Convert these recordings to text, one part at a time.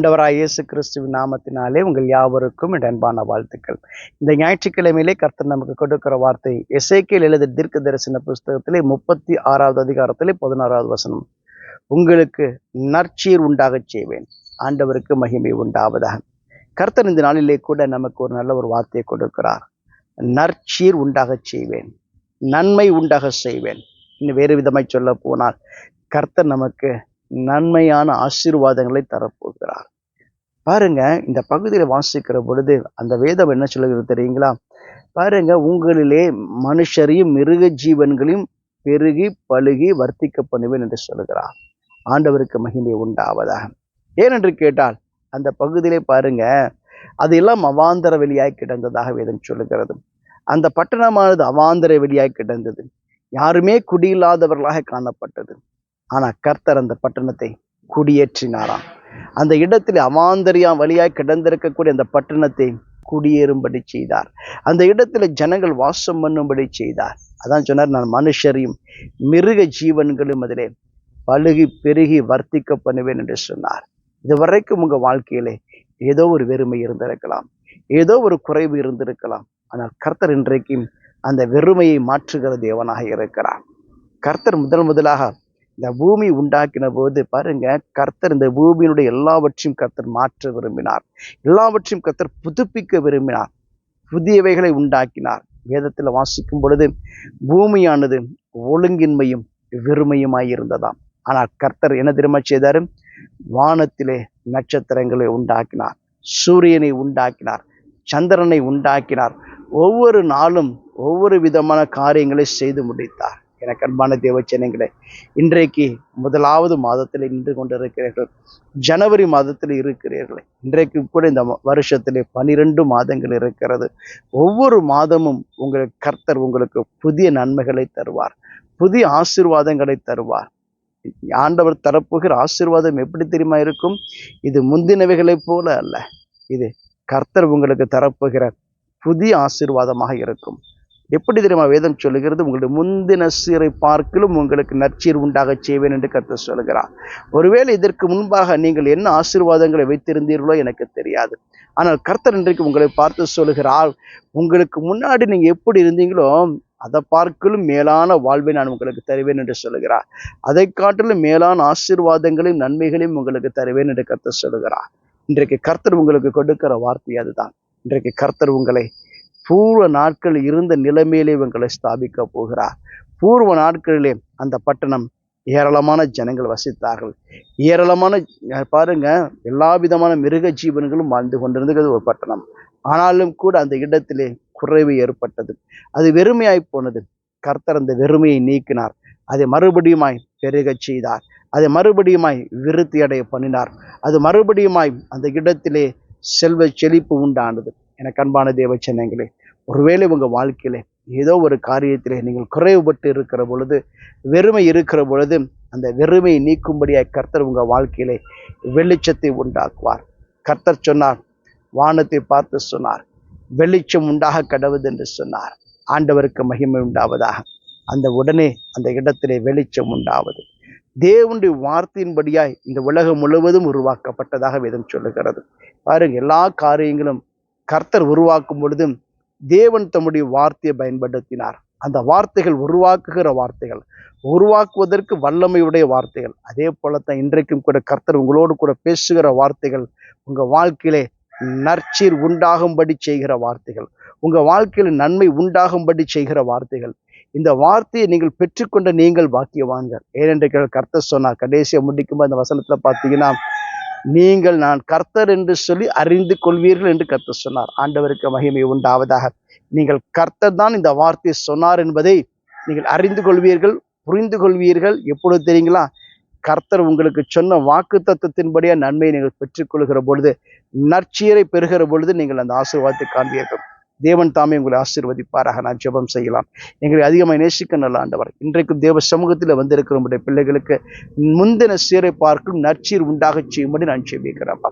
ஆண்டவராய் இயேசு கிறிஸ்துவின் நாமத்தினாலே உங்கள் யாவருக்கும் இடன்பான அன்பான வாழ்த்துக்கள். இந்த ஞாயிற்றுக்கிழமையிலே கர்த்தர் நமக்கு கொடுக்கிற வார்த்தை எசேக்கியேல் எழுத தீர்க்க தரிசன புஸ்தகத்திலே முப்பத்தி ஆறாவது அதிகாரத்திலே பதினாறாவது வசனம். உங்களுக்கு நற்சீர் உண்டாகச் செய்வேன் ஆண்டவருக்கு மகிமை உண்டாவதாக. கர்த்தர் இந்த நாளிலே கூட நமக்கு ஒரு நல்ல ஒரு வார்த்தையை கொடுக்கிறார். நற்சீர் உண்டாகச் செய்வேன் நன்மை உண்டாக செய்வேன். இன்னும் வேறு விதமாய் சொல்ல போனால் கர்த்தர் நமக்கு நன்மையான ஆசீர்வாதங்களை தரப்போகிறார். பாருங்க இந்த பகுதியில வாசிக்கிற பொழுது அந்த வேதம் என்ன சொல்லுகிறது தெரியுங்களா? பாருங்க உங்களிலே மனுஷரையும் மிருக ஜீவன்களையும் பெருகி பழுகி வர்த்திக்க பண்ணுவேன் என்று சொல்லுகிறார். ஆண்டவருக்கு மகிமை உண்டாவதாக. ஏனென்று கேட்டால் அந்த பகுதியிலே பாருங்க அது எல்லாம் அவாந்தர வெளியாய் கிடந்ததாக வேதம் சொல்லுகிறது. அந்த பட்டணமானது அவாந்தர வெளியாய் கிடந்தது. யாருமே குடியில்லாதவர்களாக காணப்பட்டது. ஆனா கர்த்தர் அந்த பட்டணத்தை குடியேற்றினாராம். அந்த இடத்தில் அவாந்தரியா வழியாய் கிடந்திருக்கக்கூடிய அந்த பட்டணத்தை குடியேறும்படி செய்தார். அந்த இடத்துல ஜனங்கள் வாசம் பண்ணும்படி செய்தார். அதான் சொன்னார் நான் மனுஷரையும் மிருக ஜீவன்களும் அதிலே பழுகி பெருகி வர்த்திக்க பண்ணுவேன் என்று சொன்னார். இதுவரைக்கும் உங்கள் வாழ்க்கையிலே ஏதோ ஒரு வெறுமை இருந்திருக்கலாம் ஏதோ ஒரு குறைவு இருந்திருக்கலாம். ஆனால் கர்த்தர் இன்றைக்கும் அந்த வெறுமையை மாற்றுகிற தேவனாக இருக்கிறார். கர்த்தர் முதல் முதலாக இந்த பூமி உண்டாக்கின போது பாருங்க கர்த்தர் இந்த பூமியினுடைய எல்லாவற்றையும் கர்த்தர் மாற்ற விரும்பினார். எல்லாவற்றையும் கர்த்தர் புதுப்பிக்க விரும்பினார். புதியவைகளை உண்டாக்கினார். வேதத்தில் வாசிக்கும் பொழுது பூமியானது ஒழுங்கின்மையும் வெறுமையுமாய் இருந்ததாம். ஆனால் கர்த்தர் என்ன திரும்ப செய்தாரு? வானத்திலே நட்சத்திரங்களை உண்டாக்கினார். சூரியனை உண்டாக்கினார். சந்திரனை உண்டாக்கினார். ஒவ்வொரு நாளும் ஒவ்வொரு விதமான காரியங்களை செய்து முடித்தார். எனக்கு அன்பான தேவச்சனங்களே இன்றைக்கு முதலாவது மாதத்தில் நின்று கொண்டிருக்கிறீர்கள். ஜனவரி மாதத்தில் இருக்கிறீர்கள் இன்றைக்கு கூட இந்த வருஷத்திலே பனிரெண்டு மாதங்கள் இருக்கிறது. ஒவ்வொரு மாதமும் உங்களுக்கு கர்த்தர் உங்களுக்கு புதிய நன்மைகளை தருவார் புதிய ஆசீர்வாதங்களை தருவார். ஆண்டவர் தரப்புகிற ஆசீர்வாதம் எப்படி தெரியுமா இருக்கும்? இது முந்தினவைகளைப் போல அல்ல இது கர்த்தர் உங்களுக்கு தரப்புகிற புதிய ஆசீர்வாதமாக இருக்கும். எப்படி தெரியுமா வேதம் சொல்லுகிறது? உங்களுடைய முந்தின சீரை பார்க்கலும் உங்களுக்கு நற்சீர் உண்டாக செய்வேன் என்று கருத்து சொல்லுகிறார். ஒருவேளை இதற்கு முன்பாக நீங்கள் என்ன ஆசீர்வாதங்களை வைத்திருந்தீர்களோ எனக்கு தெரியாது. ஆனால் கர்த்தர் இன்றைக்கு உங்களை பார்த்து சொல்லுகிறார் உங்களுக்கு முன்னாடி நீங்கள் எப்படி இருந்தீங்களோ அதை பார்க்கலும் மேலான வாழ்வை நான் உங்களுக்கு தருவேன் என்று சொல்லுகிறார். அதை காட்டிலும் மேலான ஆசீர்வாதங்களையும் நன்மைகளையும் உங்களுக்கு தருவேன் என்று கர்த்தர் சொல்லுகிறார். இன்றைக்கு கர்த்தர் உங்களுக்கு கொடுக்கிற வார்த்தை அதுதான். இன்றைக்கு கர்த்தர் உங்களை பூர்வ நாட்கள் இருந்த நிலைமையிலே இவங்களை ஸ்தாபிக்க போகிறார். பூர்வ நாட்களிலே அந்த பட்டணம் ஏராளமான ஜனங்கள் வசித்தார்கள். ஏராளமான பாருங்க எல்லா விதமான மிருக ஜீவன்களும் வாழ்ந்து கொண்டிருந்தது ஒரு பட்டணம். ஆனாலும் கூட அந்த இடத்திலே குறைவு ஏற்பட்டது. அது வெறுமையாய் போனது. கர்த்தர் அந்த வெறுமையை நீக்கினார். அதை மறுபடியுமாய் பெருகச் செய்தார். அதை மறுபடியுமாய் விருத்தி அடைய பண்ணினார். அது மறுபடியுமாய் அந்த இடத்திலே செல்வ செழிப்பு உண்டானது. எனக்கு கண்பான தேவச்சனங்களே ஒருவேளை உங்கள் வாழ்க்கையில் ஏதோ ஒரு காரியத்தில் நீங்கள் குறைவுபட்டு இருக்கிற பொழுது வெறுமை இருக்கிற பொழுது அந்த வெறுமையை நீக்கும்படியாக கர்த்தர் உங்கள் வாழ்க்கையிலே வெளிச்சத்தை உண்டாக்குவார். கர்த்தர் சொன்னார் வானத்தை பார்த்து சொன்னார் வெளிச்சம் உண்டாக கடவுது என்று சொன்னார். ஆண்டவருக்கு மகிமை உண்டாவதாக. அந்த உடனே அந்த இடத்திலே வெளிச்சம் உண்டாவது. தேவனுடைய வார்த்தையின்படியாய் இந்த உலகம் முழுவதும் உருவாக்கப்பட்டதாக வேதம் சொல்லுகிறது. பாருங்க எல்லா காரியங்களும் கர்த்தர் உருவாக்கும் பொழுதும் தேவன் தம்முடைய வார்த்தையை பயன்படுத்தினார். அந்த வார்த்தைகள் உருவாக்குகிற வார்த்தைகள் உருவாக்குவதற்கு வல்லமையுடைய வார்த்தைகள். அதே போலத்தான் இன்றைக்கும் கூட கர்த்தர் உங்களோடு கூட பேசுகிற வார்த்தைகள் உங்கள் வாழ்க்கையிலே நற்சீர் உண்டாகும்படி செய்கிற வார்த்தைகள் உங்கள் வாழ்க்கையில் நன்மை உண்டாகும்படி செய்கிற வார்த்தைகள். இந்த வார்த்தையை நீங்கள் பெற்றுக்கொண்ட நீங்கள் பாக்கியவான்கள். ஏனென்று கர்த்தர் சொன்னார் கடைசியை முடிக்கும்போது அந்த வசனத்தில் பார்த்தீங்கன்னா நீங்கள் நான் கர்த்தர் என்று சொல்லி அறிந்து கொள்வீர்கள் என்று கர்த்தர் சொன்னார். ஆண்டவருக்கு மகிமை உண்டாவதாக. நீங்கள் கர்த்தர் தான் இந்த வார்த்தையை சொன்னார் என்பதை நீங்கள் அறிந்து கொள்வீர்கள் புரிந்து கொள்வீர்கள். எப்பொழுது தெரியுங்களா? கர்த்தர் உங்களுக்கு சொன்ன வாக்கு தத்துவத்தின்படியாக நன்மையை நீங்கள் பெற்றுக்கொள்கிற பொழுது நற்சீரை பெறுகிற பொழுது நீங்கள் அந்த ஆசீர்வாதத்தை காண்பீர்கள். தேவன் தாமே உங்களை ஆசீர்வதிப்பாராக. நான் ஜெபம் செய்யலாம். எங்களை அதிகமாக நேசிக்க நல்ல ஆண்டவர். இன்றைக்கும் தேவ சமூகத்தில் வந்திருக்கிற நம்முடைய பிள்ளைகளுக்கு முந்தின சீரை பார்க்கும் நற்சீர் உண்டாக செய்யும்படி நான் செபிக்கிறேன்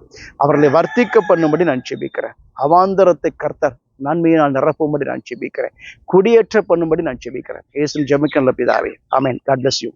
அவர்களை வர்த்திக்க பண்ணும்படி நான் செபிக்கிறேன் அவாந்தரத்தை கர்த்தர் நன்மையை நான் நிரப்பும்படி நான் செபிக்கிறேன் குடியேற்ற பண்ணும்படி நான் செபிக்கிறேன் ஏசில் ஜெபிக்கல பிதாவே. ஆமேன். God bless you